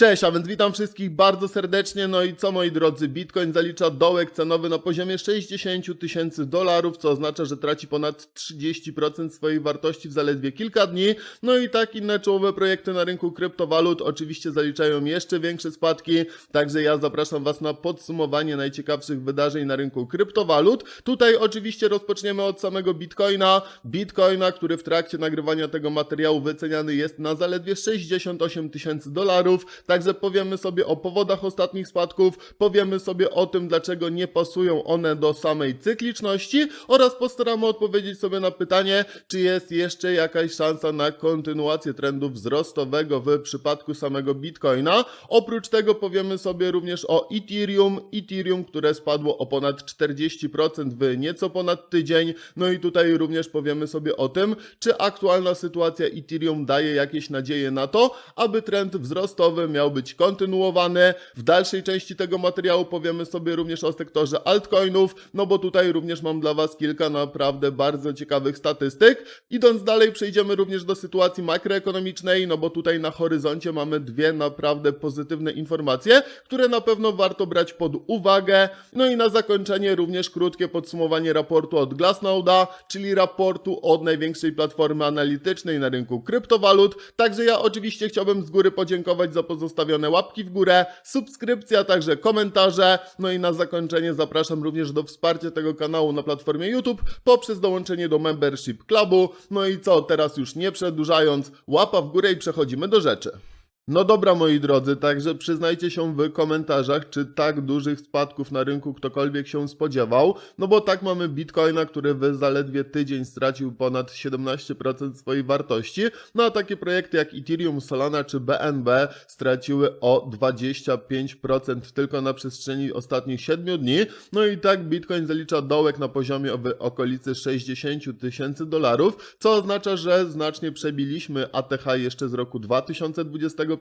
Cześć, a więc witam wszystkich bardzo serdecznie. No i co moi drodzy, Bitcoin zalicza dołek cenowy na poziomie 60 tysięcy dolarów, co oznacza, że traci ponad 30% swojej wartości w zaledwie kilka dni. No i tak inne czołowe projekty na rynku kryptowalut oczywiście zaliczają jeszcze większe spadki, także ja zapraszam Was na podsumowanie najciekawszych wydarzeń na rynku kryptowalut. Tutaj oczywiście rozpoczniemy od samego Bitcoina. Bitcoina, który w trakcie nagrywania tego materiału wyceniany jest na zaledwie 68 tysięcy dolarów. Także powiemy sobie o powodach ostatnich spadków, powiemy sobie o tym, dlaczego nie pasują one do samej cykliczności oraz postaramy odpowiedzieć sobie na pytanie, czy jest jeszcze jakaś szansa na kontynuację trendu wzrostowego w przypadku samego Bitcoina. Oprócz tego powiemy sobie również o Ethereum, Ethereum, które spadło o ponad 40% w nieco ponad tydzień. No i tutaj również powiemy sobie o tym, czy aktualna sytuacja Ethereum daje jakieś nadzieje na to, aby trend wzrostowy miał być kontynuowany. W dalszej części tego materiału powiemy sobie również o sektorze altcoinów, no bo tutaj również mam dla Was kilka naprawdę bardzo ciekawych statystyk. Idąc dalej, przejdziemy również do sytuacji makroekonomicznej, no bo tutaj na horyzoncie mamy dwie naprawdę pozytywne informacje, które na pewno warto brać pod uwagę. No i na zakończenie również krótkie podsumowanie raportu od Glassnode'a, czyli raportu od największej platformy analitycznej na rynku kryptowalut. Także ja oczywiście chciałbym z góry podziękować za pozostawione łapki w górę, subskrypcja, także komentarze. No i na zakończenie zapraszam również do wsparcia tego kanału na platformie YouTube poprzez dołączenie do Membership Clubu. No i co, teraz już nie przedłużając, łapa w górę i przechodzimy do rzeczy. No dobra, moi drodzy, także przyznajcie się w komentarzach, czy tak dużych spadków na rynku ktokolwiek się spodziewał. No bo tak mamy Bitcoina, który w zaledwie tydzień stracił ponad 17% swojej wartości. No a takie projekty jak Ethereum, Solana czy BNB straciły o 25% tylko na przestrzeni ostatnich 7 dni. No i tak Bitcoin zalicza dołek na poziomie w okolicy 60 tysięcy dolarów, co oznacza, że znacznie przebiliśmy ATH jeszcze z roku 2021.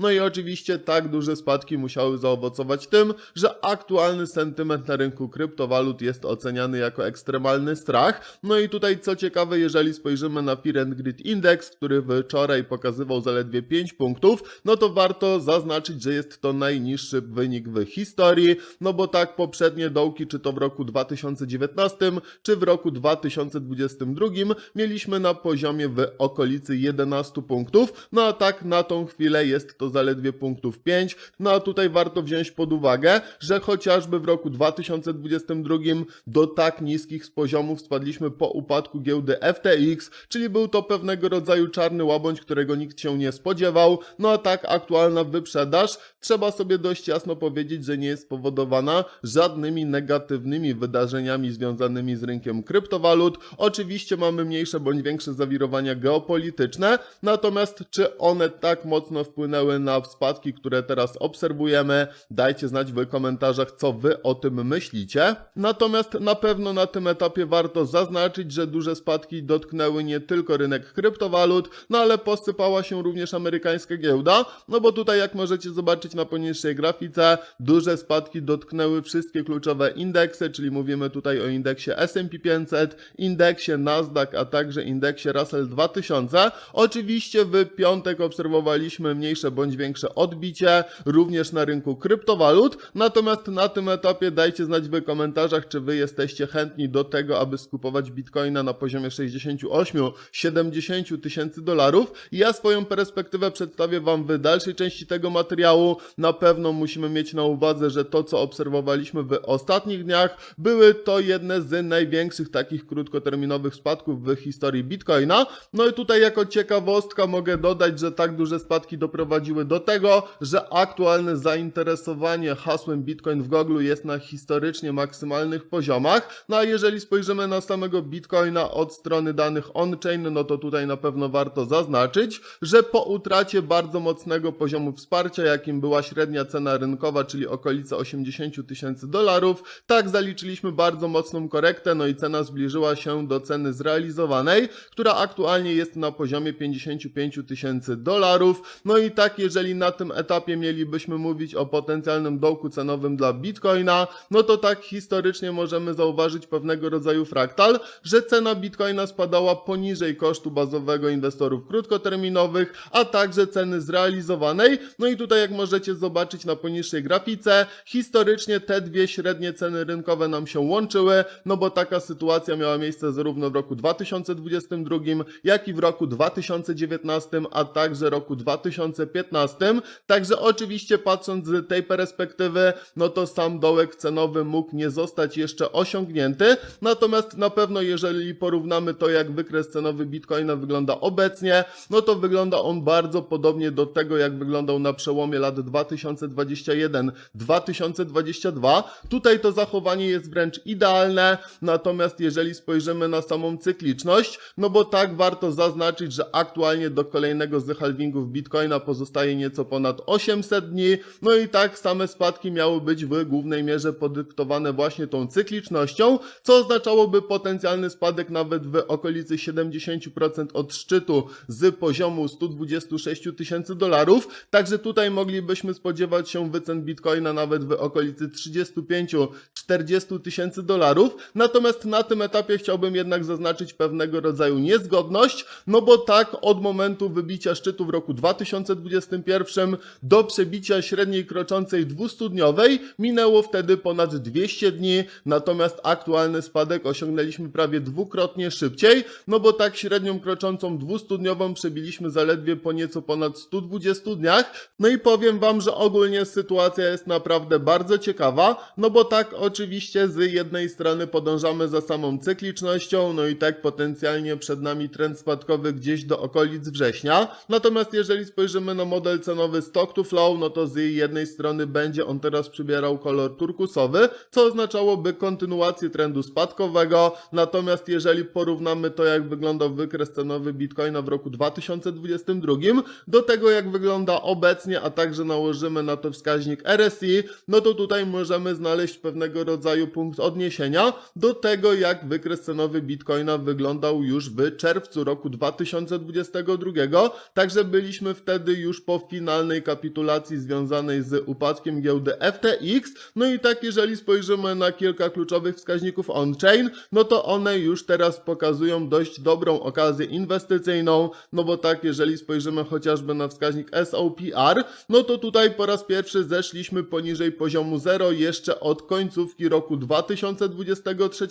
No i oczywiście tak duże spadki musiały zaowocować tym, że aktualny sentyment na rynku kryptowalut jest oceniany jako ekstremalny strach. No i tutaj co ciekawe, jeżeli spojrzymy na Fear and Greed Index, który wczoraj pokazywał zaledwie 5 punktów, no to warto zaznaczyć, że jest to najniższy wynik w historii, no bo tak poprzednie dołki, czy to w roku 2019, czy w roku 2022 mieliśmy na poziomie w okolicy 11 punktów, no a tak na tą chwilę jest to zaledwie punktów 5. No a tutaj warto wziąć pod uwagę, że chociażby w roku 2022 do tak niskich poziomów spadliśmy po upadku giełdy FTX, czyli był to pewnego rodzaju czarny łabądź, którego nikt się nie spodziewał. No a tak aktualna wyprzedaż, trzeba sobie dość jasno powiedzieć, że nie jest spowodowana żadnymi negatywnymi wydarzeniami związanymi z rynkiem kryptowalut. Oczywiście mamy mniejsze bądź większe zawirowania geopolityczne, natomiast czy one tak mocno wpłynęły na spadki, które teraz obserwujemy? Dajcie znać w komentarzach, co wy o tym myślicie. Natomiast na pewno na tym etapie warto zaznaczyć, że duże spadki dotknęły nie tylko rynek kryptowalut, no ale posypała się również amerykańska giełda, no bo tutaj jak możecie zobaczyć na poniższej grafice, duże spadki dotknęły wszystkie kluczowe indeksy, czyli mówimy tutaj o indeksie S&P 500, indeksie Nasdaq, a także indeksie Russell 2000. Oczywiście w piątek obserwowaliśmy mniejsze bądź większe odbicie, również na rynku kryptowalut, natomiast na tym etapie dajcie znać w komentarzach, czy wy jesteście chętni do tego, aby skupować bitcoina na poziomie 68-70 tysięcy dolarów. Ja swoją perspektywę przedstawię wam w dalszej części tego materiału. Na pewno musimy mieć na uwadze, że to, co obserwowaliśmy w ostatnich dniach, były to jedne z największych takich krótkoterminowych spadków w historii bitcoina. No i tutaj jako ciekawostka mogę dodać, że tak duże spadki doprowadziły do tego, że aktualne zainteresowanie hasłem Bitcoin w Google jest na historycznie maksymalnych poziomach. No a jeżeli spojrzymy na samego Bitcoina od strony danych on-chain, no to tutaj na pewno warto zaznaczyć, że po utracie bardzo mocnego poziomu wsparcia, jakim była średnia cena rynkowa, czyli okolice 80 tysięcy dolarów, tak zaliczyliśmy bardzo mocną korektę, no i cena zbliżyła się do ceny zrealizowanej, która aktualnie jest na poziomie 55 tysięcy dolarów. Dolarów. No i tak, jeżeli na tym etapie mielibyśmy mówić o potencjalnym dołku cenowym dla Bitcoina, no to tak historycznie możemy zauważyć pewnego rodzaju fraktal, że cena Bitcoina spadała poniżej kosztu bazowego inwestorów krótkoterminowych, a także ceny zrealizowanej. No i tutaj jak możecie zobaczyć na poniższej grafice, historycznie te dwie średnie ceny rynkowe nam się łączyły, no bo taka sytuacja miała miejsce zarówno w roku 2022, jak i w roku 2019, a także roku 2015. Także oczywiście patrząc z tej perspektywy, no to sam dołek cenowy mógł nie zostać jeszcze osiągnięty. Natomiast na pewno jeżeli porównamy to jak wykres cenowy Bitcoina wygląda obecnie, no to wygląda on bardzo podobnie do tego jak wyglądał na przełomie lat 2021-2022. Tutaj to zachowanie jest wręcz idealne, natomiast jeżeli spojrzymy na samą cykliczność, no bo tak warto zaznaczyć, że aktualnie do kolejnego z halvingów Bitcoina pozostaje nieco ponad 800 dni, no i tak same spadki miały być w głównej mierze podyktowane właśnie tą cyklicznością, co oznaczałoby potencjalny spadek nawet w okolicy 70% od szczytu z poziomu 126 tysięcy dolarów, także tutaj moglibyśmy spodziewać się wycen Bitcoina nawet w okolicy 35-40 tysięcy dolarów, natomiast na tym etapie chciałbym jednak zaznaczyć pewnego rodzaju niezgodność, no bo tak od momentu wybicia szczytu w roku 2021 do przebicia średniej kroczącej 200-dniowej minęło wtedy ponad 200 dni, natomiast aktualny spadek osiągnęliśmy prawie dwukrotnie szybciej, no bo tak średnią kroczącą 200-dniową przebiliśmy zaledwie po nieco ponad 120 dniach. No i powiem wam, że ogólnie sytuacja jest naprawdę bardzo ciekawa, no bo tak oczywiście z jednej strony podążamy za samą cyklicznością, no i tak potencjalnie przed nami trend spadkowy gdzieś do okolic września. Natomiast jeżeli spojrzymy na model cenowy stock to flow, no to z jednej strony będzie on teraz przybierał kolor turkusowy, co oznaczałoby kontynuację trendu spadkowego. Natomiast jeżeli porównamy to, jak wyglądał wykres cenowy Bitcoina w roku 2022 do tego, jak wygląda obecnie, a także nałożymy na to wskaźnik RSI, no to tutaj możemy znaleźć pewnego rodzaju punkt odniesienia do tego, jak wykres cenowy Bitcoina wyglądał już w czerwcu roku 2022. Także byliśmy wtedy już po finalnej kapitulacji związanej z upadkiem giełdy FTX. No i tak, jeżeli spojrzymy na kilka kluczowych wskaźników on-chain, no to one już teraz pokazują dość dobrą okazję inwestycyjną. No bo tak, jeżeli spojrzymy chociażby na wskaźnik SOPR, no to tutaj po raz pierwszy zeszliśmy poniżej poziomu 0 jeszcze od końcówki roku 2023.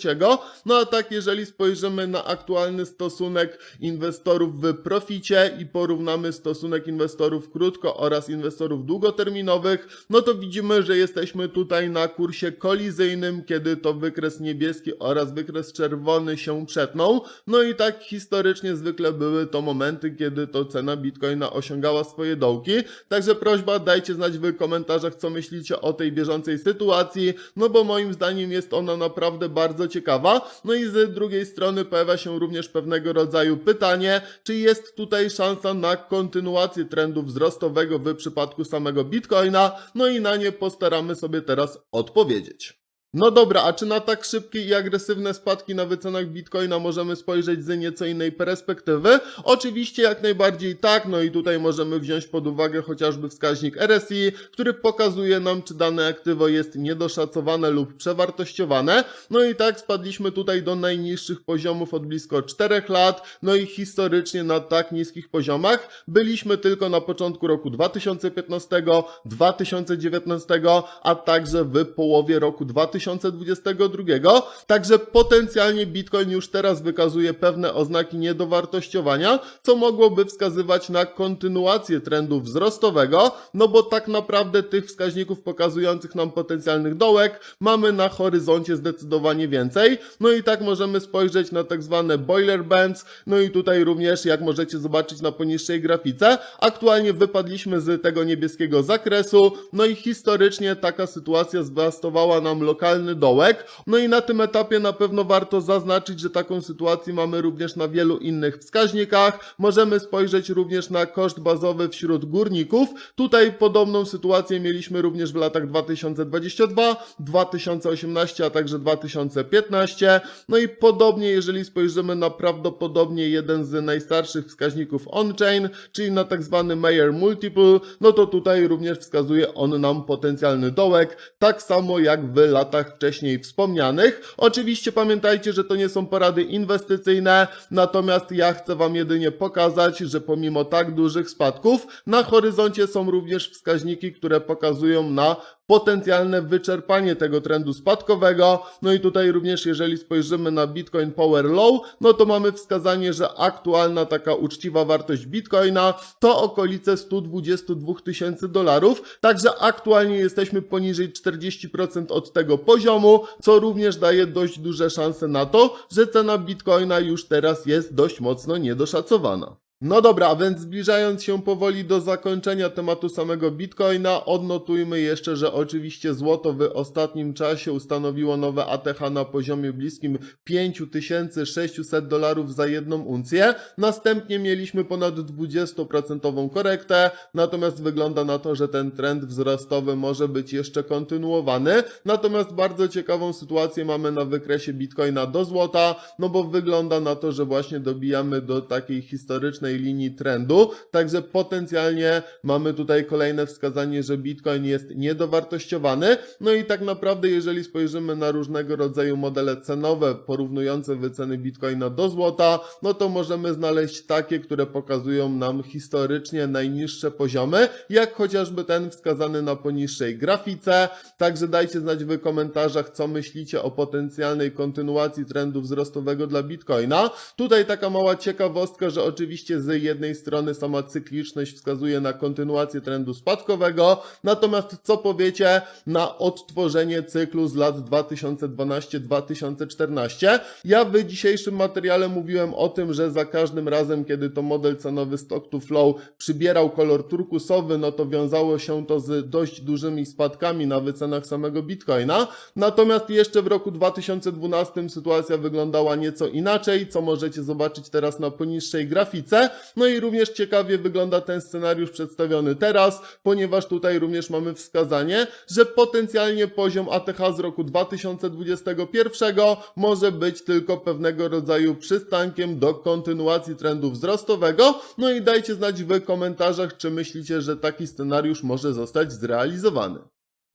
No a tak, jeżeli spojrzymy na aktualny stosunek inwestorów w proficie i porównamy stosunek inwestorów krótko oraz inwestorów długoterminowych, no to widzimy, że jesteśmy tutaj na kursie kolizyjnym, kiedy to wykres niebieski oraz wykres czerwony się przetną. No i tak historycznie zwykle były to momenty, kiedy to cena Bitcoina osiągała swoje dołki. Także prośba, dajcie znać w komentarzach, co myślicie o tej bieżącej sytuacji, no bo moim zdaniem jest ona naprawdę bardzo ciekawa. No i z drugiej strony pojawia się również pewnego rodzaju pytanie, czy jest tutaj szansa na kontynuację trendu wzrostowego w przypadku samego Bitcoina, no i na nie postaramy sobie teraz odpowiedzieć. No dobra, a czy na tak szybkie i agresywne spadki na wycenach Bitcoina możemy spojrzeć z nieco innej perspektywy? Oczywiście jak najbardziej tak, no i tutaj możemy wziąć pod uwagę chociażby wskaźnik RSI, który pokazuje nam, czy dane aktywo jest niedoszacowane lub przewartościowane. No i tak spadliśmy tutaj do najniższych poziomów od blisko 4 lat, no i historycznie na tak niskich poziomach byliśmy tylko na początku roku 2015, 2019, a także w połowie roku 2020. 2022, także potencjalnie Bitcoin już teraz wykazuje pewne oznaki niedowartościowania, co mogłoby wskazywać na kontynuację trendu wzrostowego, no bo tak naprawdę tych wskaźników pokazujących nam potencjalnych dołek mamy na horyzoncie zdecydowanie więcej. No i tak możemy spojrzeć na tak zwane boiler bands, no i tutaj również, jak możecie zobaczyć na poniższej grafice, aktualnie wypadliśmy z tego niebieskiego zakresu, no i historycznie taka sytuacja zwiastowała nam lokalnie lokalny dołek. No i na tym etapie na pewno warto zaznaczyć, że taką sytuację mamy również na wielu innych wskaźnikach. Możemy spojrzeć również na koszt bazowy wśród górników. Tutaj podobną sytuację mieliśmy również w latach 2022, 2018, a także 2015. No i podobnie, jeżeli spojrzymy na prawdopodobnie jeden z najstarszych wskaźników on-chain, czyli na tak zwany Mayer Multiple, no to tutaj również wskazuje on nam potencjalny dołek, tak samo jak w latach wcześniej wspomnianych. Oczywiście pamiętajcie, że to nie są porady inwestycyjne, natomiast ja chcę Wam jedynie pokazać, że pomimo tak dużych spadków, na horyzoncie są również wskaźniki, które pokazują na potencjalne wyczerpanie tego trendu spadkowego. No i tutaj również, jeżeli spojrzymy na Bitcoin Power Low, no to mamy wskazanie, że aktualna taka uczciwa wartość Bitcoina to okolice 122 tysięcy dolarów. Także aktualnie jesteśmy poniżej 40% od tego poziomu, co również daje dość duże szanse na to, że cena Bitcoina już teraz jest dość mocno niedoszacowana. No dobra, więc zbliżając się powoli do zakończenia tematu samego Bitcoina, odnotujmy jeszcze, że oczywiście złoto w ostatnim czasie ustanowiło nowe ATH na poziomie bliskim 5600 dolarów za jedną uncję. Następnie mieliśmy ponad 20% korektę, natomiast wygląda na to, że ten trend wzrostowy może być jeszcze kontynuowany. Natomiast bardzo ciekawą sytuację mamy na wykresie Bitcoina do złota, no bo wygląda na to, że właśnie dobijamy do takiej historycznej linii trendu, także potencjalnie mamy tutaj kolejne wskazanie, że Bitcoin jest niedowartościowany. No i tak naprawdę, jeżeli spojrzymy na różnego rodzaju modele cenowe porównujące wyceny Bitcoina do złota, no to możemy znaleźć takie, które pokazują nam historycznie najniższe poziomy, jak chociażby ten wskazany na poniższej grafice. Także dajcie znać w komentarzach, co myślicie o potencjalnej kontynuacji trendu wzrostowego dla Bitcoina. Tutaj taka mała ciekawostka, że oczywiście z jednej strony sama cykliczność wskazuje na kontynuację trendu spadkowego, natomiast co powiecie na odtworzenie cyklu z lat 2012-2014? Ja w dzisiejszym materiale mówiłem o tym, że za każdym razem, kiedy to model cenowy Stock to Flow przybierał kolor turkusowy, no to wiązało się to z dość dużymi spadkami na wycenach samego Bitcoina. Natomiast jeszcze w roku 2012 sytuacja wyglądała nieco inaczej, co możecie zobaczyć teraz na poniższej grafice. No i również ciekawie wygląda ten scenariusz przedstawiony teraz, ponieważ tutaj również mamy wskazanie, że potencjalnie poziom ATH z roku 2021 może być tylko pewnego rodzaju przystankiem do kontynuacji trendu wzrostowego. No i dajcie znać w komentarzach, czy myślicie, że taki scenariusz może zostać zrealizowany.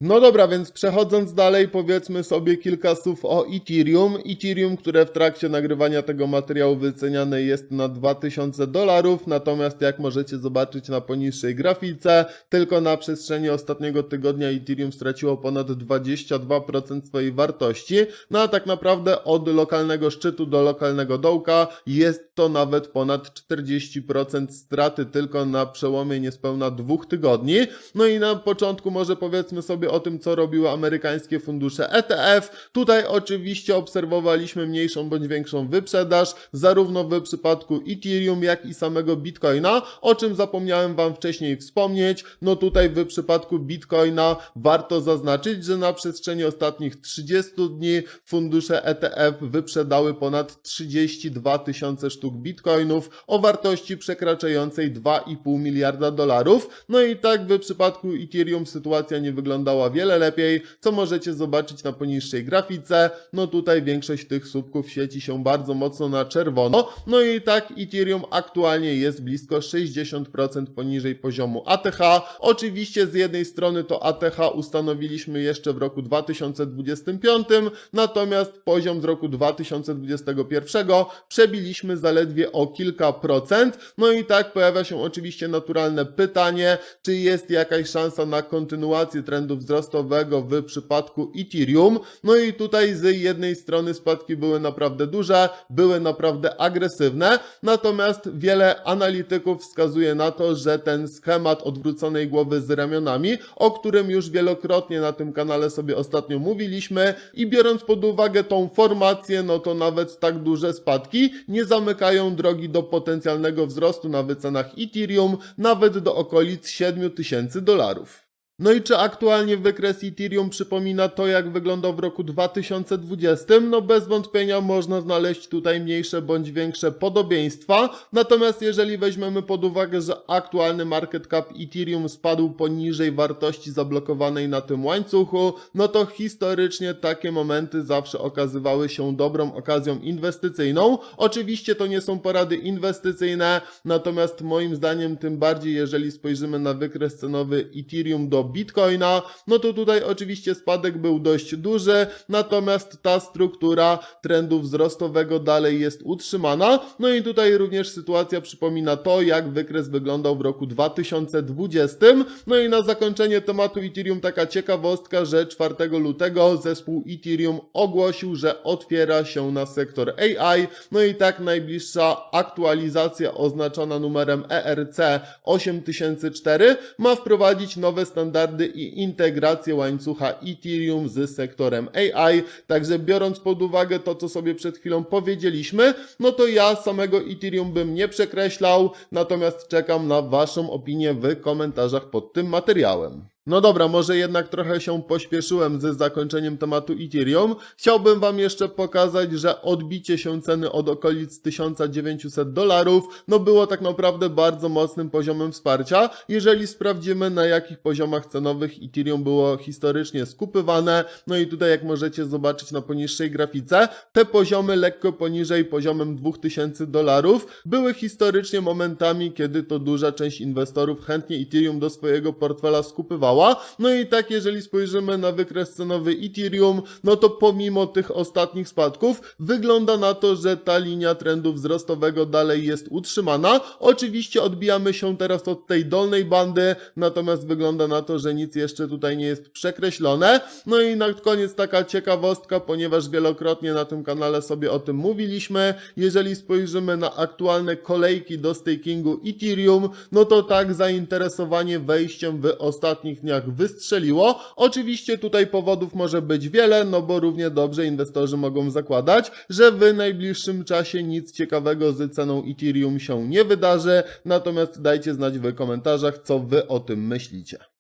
No dobra, więc przechodząc dalej, powiedzmy sobie kilka słów o Ethereum. Ethereum, które w trakcie nagrywania tego materiału wyceniane jest na 2000 dolarów, natomiast jak możecie zobaczyć na poniższej grafice, tylko na przestrzeni ostatniego tygodnia Ethereum straciło ponad 22% swojej wartości. No a tak naprawdę od lokalnego szczytu do lokalnego dołka jest to nawet ponad 40% straty tylko na przełomie niespełna dwóch tygodni. No i na początku może powiedzmy sobie o tym, co robiły amerykańskie fundusze ETF. Tutaj oczywiście obserwowaliśmy mniejszą bądź większą wyprzedaż, zarówno w przypadku Ethereum, jak i samego Bitcoina, o czym zapomniałem Wam wcześniej wspomnieć. No tutaj w przypadku Bitcoina warto zaznaczyć, że na przestrzeni ostatnich 30 dni fundusze ETF wyprzedały ponad 32 tysiące sztuk bitcoinów o wartości przekraczającej 2,5 miliarda dolarów. No i tak w przypadku Ethereum sytuacja nie wyglądała wiele lepiej, co możecie zobaczyć na poniższej grafice. No tutaj większość tych słupków świeci się bardzo mocno na czerwono. No i tak Ethereum aktualnie jest blisko 60% poniżej poziomu ATH. Oczywiście z jednej strony to ATH ustanowiliśmy jeszcze w roku 2025, natomiast poziom z roku 2021 przebiliśmy zaledwie o kilka procent. No i tak pojawia się oczywiście naturalne pytanie, czy jest jakaś szansa na kontynuację trendu wzrostowego w przypadku Ethereum. No i tutaj z jednej strony spadki były naprawdę duże, były naprawdę agresywne, natomiast wiele analityków wskazuje na to, że ten schemat odwróconej głowy z ramionami, o którym już wielokrotnie na tym kanale sobie ostatnio mówiliśmy i biorąc pod uwagę tą formację, no to nawet tak duże spadki nie zamykają drogi do potencjalnego wzrostu na wycenach Ethereum, nawet do okolic 7000 dolarów. No i czy aktualnie wykres Ethereum przypomina to, jak wyglądał w roku 2020? No bez wątpienia można znaleźć tutaj mniejsze bądź większe podobieństwa. Natomiast jeżeli weźmiemy pod uwagę, że aktualny market cap Ethereum spadł poniżej wartości zablokowanej na tym łańcuchu, no to historycznie takie momenty zawsze okazywały się dobrą okazją inwestycyjną. Oczywiście to nie są porady inwestycyjne, natomiast moim zdaniem tym bardziej jeżeli spojrzymy na wykres cenowy Ethereum do Bitcoina, no to tutaj oczywiście spadek był dość duży, natomiast ta struktura trendu wzrostowego dalej jest utrzymana. No i tutaj również sytuacja przypomina to, jak wykres wyglądał w roku 2020. No i na zakończenie tematu Ethereum taka ciekawostka, że 4 lutego zespół Ethereum ogłosił, że otwiera się na sektor AI. No i tak najbliższa aktualizacja oznaczona numerem E ERC 8004 ma wprowadzić nowe standardy i integrację łańcucha Ethereum z sektorem AI. Także biorąc pod uwagę to, co sobie przed chwilą powiedzieliśmy, no to ja samego Ethereum bym nie przekreślał, natomiast czekam na Waszą opinię w komentarzach pod tym materiałem. No dobra, może jednak trochę się pośpieszyłem z zakończeniem tematu Ethereum. Chciałbym Wam jeszcze pokazać, że odbicie się ceny od okolic 1900 dolarów, no było tak naprawdę bardzo mocnym poziomem wsparcia. Jeżeli sprawdzimy na jakich poziomach cenowych Ethereum było historycznie skupywane, no i tutaj jak możecie zobaczyć na poniższej grafice, te poziomy lekko poniżej poziomem 2000 dolarów były historycznie momentami, kiedy to duża część inwestorów chętnie Ethereum do swojego portfela skupywała. No i tak, jeżeli spojrzymy na wykres cenowy Ethereum, no to pomimo tych ostatnich spadków, wygląda na to, że ta linia trendu wzrostowego dalej jest utrzymana. Oczywiście odbijamy się teraz od tej dolnej bandy, natomiast wygląda na to, że nic jeszcze tutaj nie jest przekreślone. No i na koniec taka ciekawostka, ponieważ wielokrotnie na tym kanale sobie o tym mówiliśmy. Jeżeli spojrzymy na aktualne kolejki do stakingu Ethereum, no to tak zainteresowanie wejściem w ostatnich dniach wystrzeliło. Oczywiście tutaj powodów może być wiele, no bo równie dobrze inwestorzy mogą zakładać, że w najbliższym czasie nic ciekawego z ceną Ethereum się nie wydarzy. Natomiast dajcie znać w komentarzach, co wy o tym myślicie.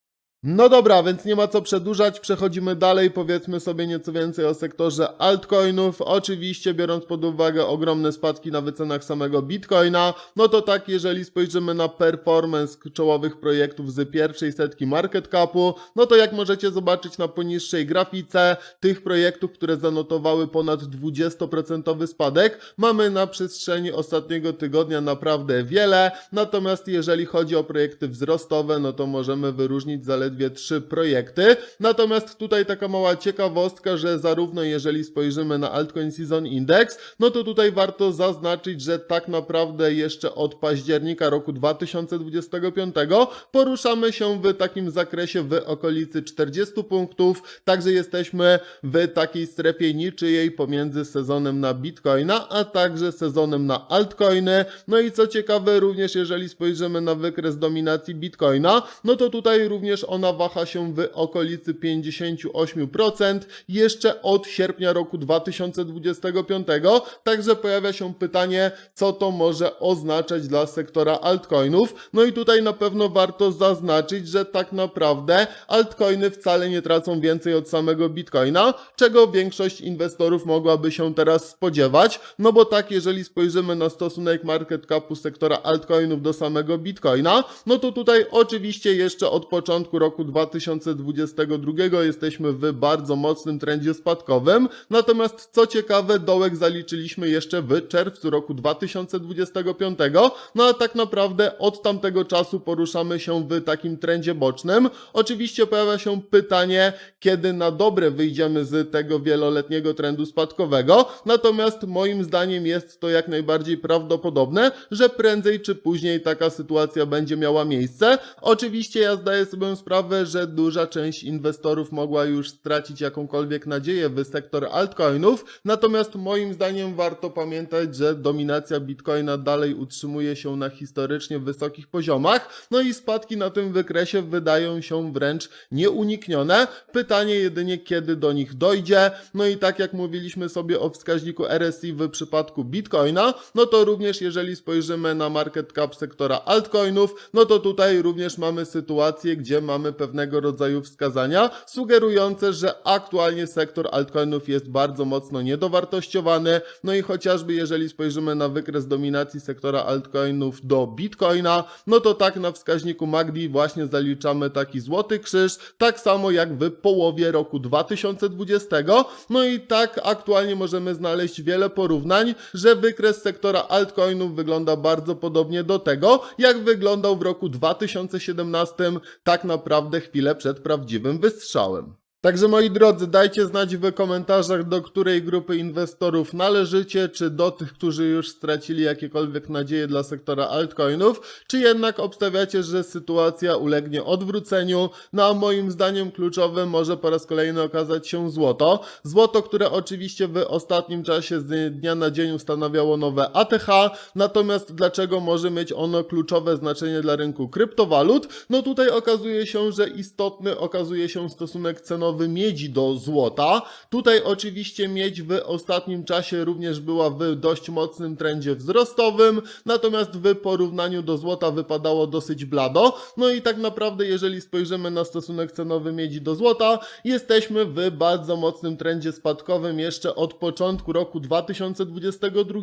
No dobra, więc nie ma co przedłużać, przechodzimy dalej, powiedzmy sobie nieco więcej o sektorze altcoinów. Oczywiście biorąc pod uwagę ogromne spadki na wycenach samego Bitcoina, no to tak, jeżeli spojrzymy na performance czołowych projektów z pierwszej setki market capu, no to jak możecie zobaczyć na poniższej grafice, tych projektów, które zanotowały ponad 20% spadek, mamy na przestrzeni ostatniego tygodnia naprawdę wiele, natomiast jeżeli chodzi o projekty wzrostowe, no to możemy wyróżnić zaledwie trzy projekty. Natomiast tutaj taka mała ciekawostka, że zarówno jeżeli spojrzymy na Altcoin Season Index, no to tutaj warto zaznaczyć, że tak naprawdę jeszcze od października roku 2025 poruszamy się w takim zakresie w okolicy 40 punktów, także jesteśmy w takiej strefie niczyjej pomiędzy sezonem na Bitcoina, a także sezonem na altcoiny. No i co ciekawe, również jeżeli spojrzymy na wykres dominacji Bitcoina, no to tutaj również ona waha się w okolicy 58% jeszcze od sierpnia roku 2025. Także pojawia się pytanie, co to może oznaczać dla sektora altcoinów. No i tutaj na pewno warto zaznaczyć, że tak naprawdę altcoiny wcale nie tracą więcej od samego Bitcoina, czego większość inwestorów mogłaby się teraz spodziewać. No bo tak, jeżeli spojrzymy na stosunek market capu sektora altcoinów do samego Bitcoina, no to tutaj oczywiście jeszcze od początku roku 2022 jesteśmy w bardzo mocnym trendzie spadkowym. Natomiast co ciekawe, dołek zaliczyliśmy jeszcze w czerwcu roku 2025. No a tak naprawdę od tamtego czasu poruszamy się w takim trendzie bocznym. Oczywiście pojawia się pytanie, kiedy na dobre wyjdziemy z tego wieloletniego trendu spadkowego. Natomiast moim zdaniem jest to jak najbardziej prawdopodobne, że prędzej czy później taka sytuacja będzie miała miejsce. Oczywiście ja zdaję sobie sprawę, że duża część inwestorów mogła już stracić jakąkolwiek nadzieję w sektor altcoinów, natomiast moim zdaniem warto pamiętać, że dominacja Bitcoina dalej utrzymuje się na historycznie wysokich poziomach, no i spadki na tym wykresie wydają się wręcz nieuniknione. Pytanie jedynie kiedy do nich dojdzie, no i tak jak mówiliśmy sobie o wskaźniku RSI w przypadku Bitcoina, no to również jeżeli spojrzymy na market cap sektora altcoinów, no to tutaj również mamy sytuację, gdzie mamy mamy pewnego rodzaju wskazania sugerujące, że aktualnie sektor altcoinów jest bardzo mocno niedowartościowany. No i chociażby jeżeli spojrzymy na wykres dominacji sektora altcoinów do Bitcoina, no to tak na wskaźniku MACD właśnie zaliczamy taki złoty krzyż, tak samo jak w połowie roku 2020. No i tak aktualnie możemy znaleźć wiele porównań, że wykres sektora altcoinów wygląda bardzo podobnie do tego, jak wyglądał w roku 2017, tak naprawdę chwilę przed prawdziwym wystrzałem. Także moi drodzy, dajcie znać w komentarzach, do której grupy inwestorów należycie, czy do tych, którzy już stracili jakiekolwiek nadzieje dla sektora altcoinów, czy jednak obstawiacie, że sytuacja ulegnie odwróceniu. No a moim zdaniem kluczowym może po raz kolejny okazać się złoto. Złoto, które oczywiście w ostatnim czasie z dnia na dzień ustanawiało nowe ATH, natomiast dlaczego może mieć ono kluczowe znaczenie dla rynku kryptowalut? No tutaj okazuje się, że istotny okazuje się stosunek cenowy miedzi do złota. Tutaj oczywiście miedź w ostatnim czasie również była w dość mocnym trendzie wzrostowym, natomiast w porównaniu do złota wypadało dosyć blado. No i tak naprawdę, jeżeli spojrzymy na stosunek cenowy miedzi do złota, jesteśmy w bardzo mocnym trendzie spadkowym jeszcze od początku roku 2022.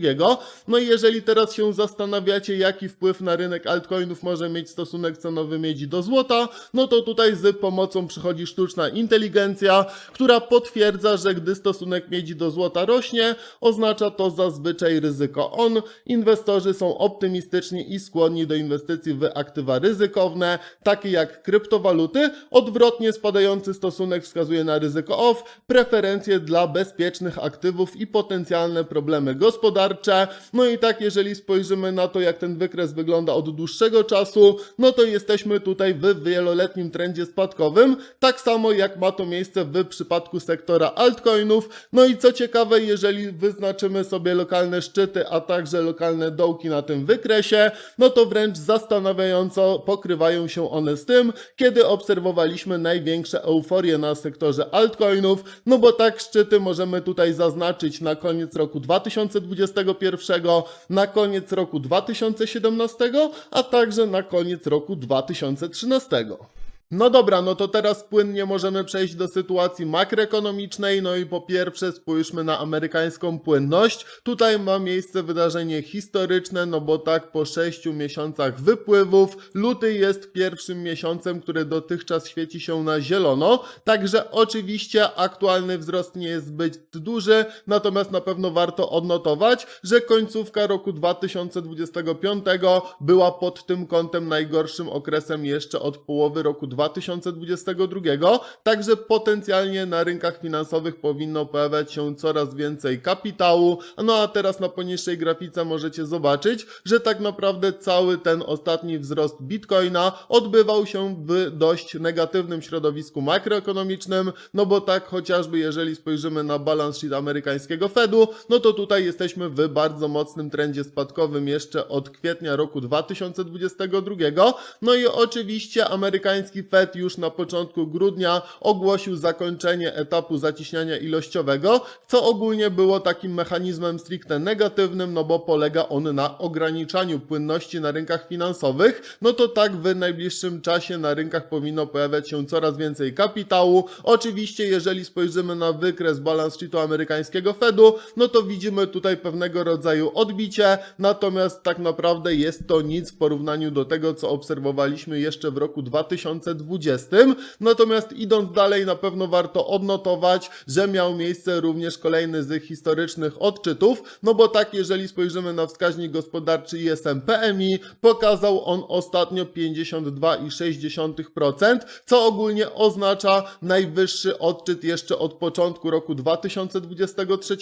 No i jeżeli teraz się zastanawiacie, jaki wpływ na rynek altcoinów może mieć stosunek cenowy miedzi do złota, no to tutaj z pomocą przychodzi sztuczna inteligencja, która potwierdza, że gdy stosunek miedzi do złota rośnie, oznacza to zazwyczaj ryzyko on. Inwestorzy są optymistyczni i skłonni do inwestycji w aktywa ryzykowne, takie jak kryptowaluty. Odwrotnie spadający stosunek wskazuje na ryzyko off, preferencje dla bezpiecznych aktywów i potencjalne problemy gospodarcze. No i tak, jeżeli spojrzymy na to, jak ten wykres wygląda od dłuższego czasu, no to jesteśmy tutaj w wieloletnim trendzie spadkowym, tak samo jak ma to miejsce w przypadku sektora altcoinów. No i co ciekawe, jeżeli wyznaczymy sobie lokalne szczyty, a także lokalne dołki na tym wykresie, no to wręcz zastanawiająco pokrywają się one z tym, kiedy obserwowaliśmy największe euforie na sektorze altcoinów, no bo tak szczyty możemy tutaj zaznaczyć na koniec roku 2021, na koniec roku 2017, a także na koniec roku 2013. No dobra, no to teraz płynnie możemy przejść do sytuacji makroekonomicznej. No i po pierwsze spójrzmy na amerykańską płynność. Tutaj ma miejsce wydarzenie historyczne, no bo tak po 6 miesiącach wypływów, luty jest pierwszym miesiącem, który dotychczas świeci się na zielono. Także oczywiście aktualny wzrost nie jest zbyt duży, natomiast na pewno warto odnotować, że końcówka roku 2025 była pod tym kątem najgorszym okresem jeszcze od połowy roku 2022, także potencjalnie na rynkach finansowych powinno pojawiać się coraz więcej kapitału. No a teraz na poniższej grafice możecie zobaczyć, że tak naprawdę cały ten ostatni wzrost Bitcoina odbywał się w dość negatywnym środowisku makroekonomicznym, no bo tak chociażby jeżeli spojrzymy na balance sheet amerykańskiego Fedu, no to tutaj jesteśmy w bardzo mocnym trendzie spadkowym jeszcze od kwietnia roku 2022. No i oczywiście amerykański Fed już na początku grudnia ogłosił zakończenie etapu zacieśniania ilościowego, co ogólnie było takim mechanizmem stricte negatywnym, no bo polega on na ograniczaniu płynności na rynkach finansowych. No to tak w najbliższym czasie na rynkach powinno pojawiać się coraz więcej kapitału. Oczywiście, jeżeli spojrzymy na wykres balance sheetu amerykańskiego Fedu, no to widzimy tutaj pewnego rodzaju odbicie, natomiast tak naprawdę jest to nic w porównaniu do tego, co obserwowaliśmy jeszcze w roku 2020. Natomiast idąc dalej, na pewno warto odnotować, że miał miejsce również kolejny z historycznych odczytów, no bo tak, jeżeli spojrzymy na wskaźnik gospodarczy ISM PMI, pokazał on ostatnio 52,6%, co ogólnie oznacza najwyższy odczyt jeszcze od początku roku 2023.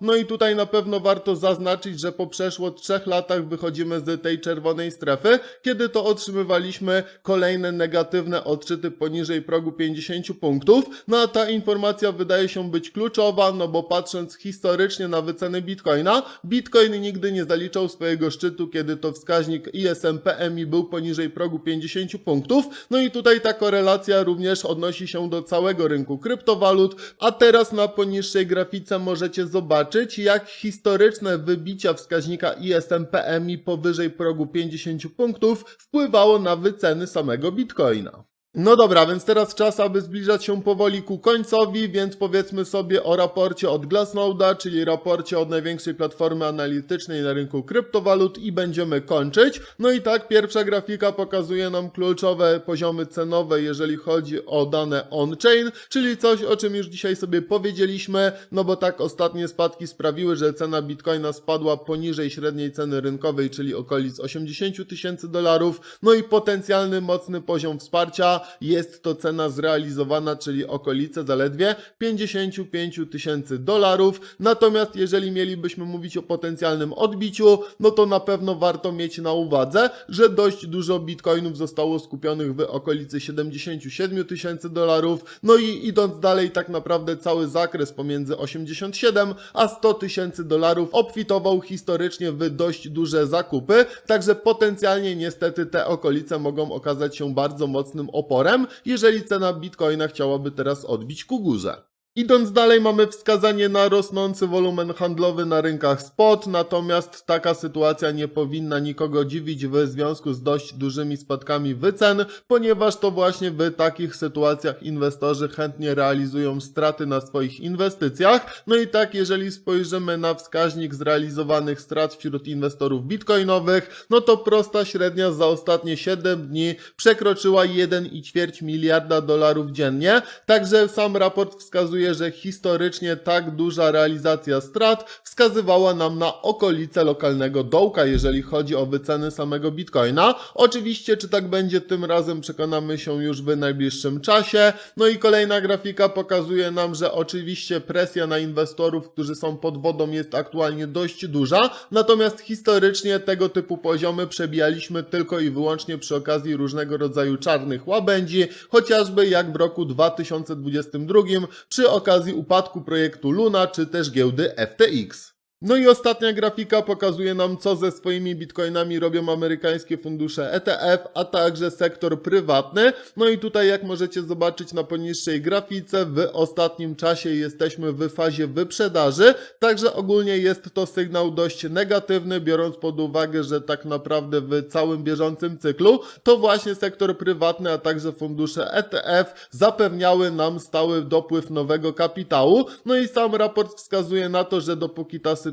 No i tutaj na pewno warto zaznaczyć, że po przeszło trzech latach wychodzimy z tej czerwonej strefy, kiedy to otrzymywaliśmy kolejne negatywne odczyty poniżej progu 50 punktów. No a ta informacja wydaje się być kluczowa, no bo patrząc historycznie na wyceny Bitcoina, Bitcoin nigdy nie zaliczał swojego szczytu, kiedy to wskaźnik ISM PMI był poniżej progu 50 punktów. No i tutaj ta korelacja również odnosi się do całego rynku kryptowalut, a teraz na poniższej grafice możecie zobaczyć, jak historyczne wybicia wskaźnika ISM PMI powyżej progu 50 punktów wpływało na wyceny samego Bitcoina. No dobra, więc teraz czas, aby zbliżać się powoli ku końcowi, więc powiedzmy sobie o raporcie od Glassnode'a, czyli raporcie od największej platformy analitycznej na rynku kryptowalut i będziemy kończyć. No i tak, pierwsza grafika pokazuje nam kluczowe poziomy cenowe, jeżeli chodzi o dane on-chain, czyli coś, o czym już dzisiaj sobie powiedzieliśmy, no bo tak ostatnie spadki sprawiły, że cena bitcoina spadła poniżej średniej ceny rynkowej, czyli okolic 80 tysięcy dolarów, no i potencjalny mocny poziom wsparcia jest to cena zrealizowana, czyli okolice zaledwie 55 tysięcy dolarów. Natomiast jeżeli mielibyśmy mówić o potencjalnym odbiciu, no to na pewno warto mieć na uwadze, że dość dużo bitcoinów zostało skupionych w okolicy 77 tysięcy dolarów. No i idąc dalej, tak naprawdę cały zakres pomiędzy 87 a 100 tysięcy dolarów obfitował historycznie w dość duże zakupy, także potencjalnie niestety te okolice mogą okazać się bardzo mocnym oporem, jeżeli cena bitcoina chciałaby teraz odbić ku górze. Idąc dalej mamy wskazanie na rosnący wolumen handlowy na rynkach spot, natomiast taka sytuacja nie powinna nikogo dziwić w związku z dość dużymi spadkami wycen, ponieważ to właśnie w takich sytuacjach inwestorzy chętnie realizują straty na swoich inwestycjach. No i tak, jeżeli spojrzymy na wskaźnik zrealizowanych strat wśród inwestorów bitcoinowych, no to prosta średnia za ostatnie 7 dni przekroczyła 1,4 miliarda dolarów dziennie, także sam raport wskazuje, że historycznie tak duża realizacja strat wskazywała nam na okolice lokalnego dołka, jeżeli chodzi o wyceny samego bitcoina. Oczywiście, czy tak będzie tym razem, przekonamy się już w najbliższym czasie. No i kolejna grafika pokazuje nam, że oczywiście presja na inwestorów, którzy są pod wodą, jest aktualnie dość duża, natomiast historycznie tego typu poziomy przebijaliśmy tylko i wyłącznie przy okazji różnego rodzaju czarnych łabędzi, chociażby jak w roku 2022 przy okazji upadku projektu Luna czy też giełdy FTX. No i ostatnia grafika pokazuje nam, co ze swoimi bitcoinami robią amerykańskie fundusze ETF, a także sektor prywatny. No i tutaj, jak możecie zobaczyć na poniższej grafice, w ostatnim czasie jesteśmy w fazie wyprzedaży, także ogólnie jest to sygnał dość negatywny, biorąc pod uwagę, że tak naprawdę w całym bieżącym cyklu to właśnie sektor prywatny, a także fundusze ETF zapewniały nam stały dopływ nowego kapitału. No i sam raport wskazuje na to, że dopóki ta sytuacja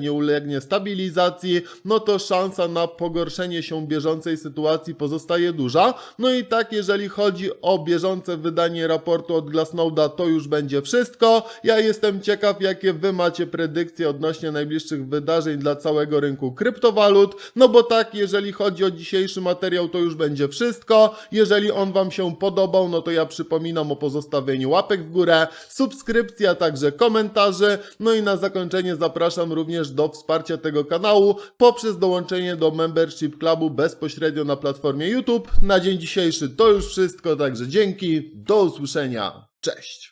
nie ulegnie stabilizacji, no to szansa na pogorszenie się bieżącej sytuacji pozostaje duża. No i tak, jeżeli chodzi o bieżące wydanie raportu od Glassnode'a, to już będzie wszystko. Ja jestem ciekaw, jakie wy macie predykcje odnośnie najbliższych wydarzeń dla całego rynku kryptowalut. No bo tak, jeżeli chodzi o dzisiejszy materiał, to już będzie wszystko. Jeżeli on wam się podobał, no to ja przypominam o pozostawieniu łapek w górę, subskrypcji, a także komentarzy. No i na zakończenie zapraszam również do wsparcia tego kanału poprzez dołączenie do Membership Clubu bezpośrednio na platformie YouTube. Na dzień dzisiejszy to już wszystko, także dzięki, do usłyszenia, cześć!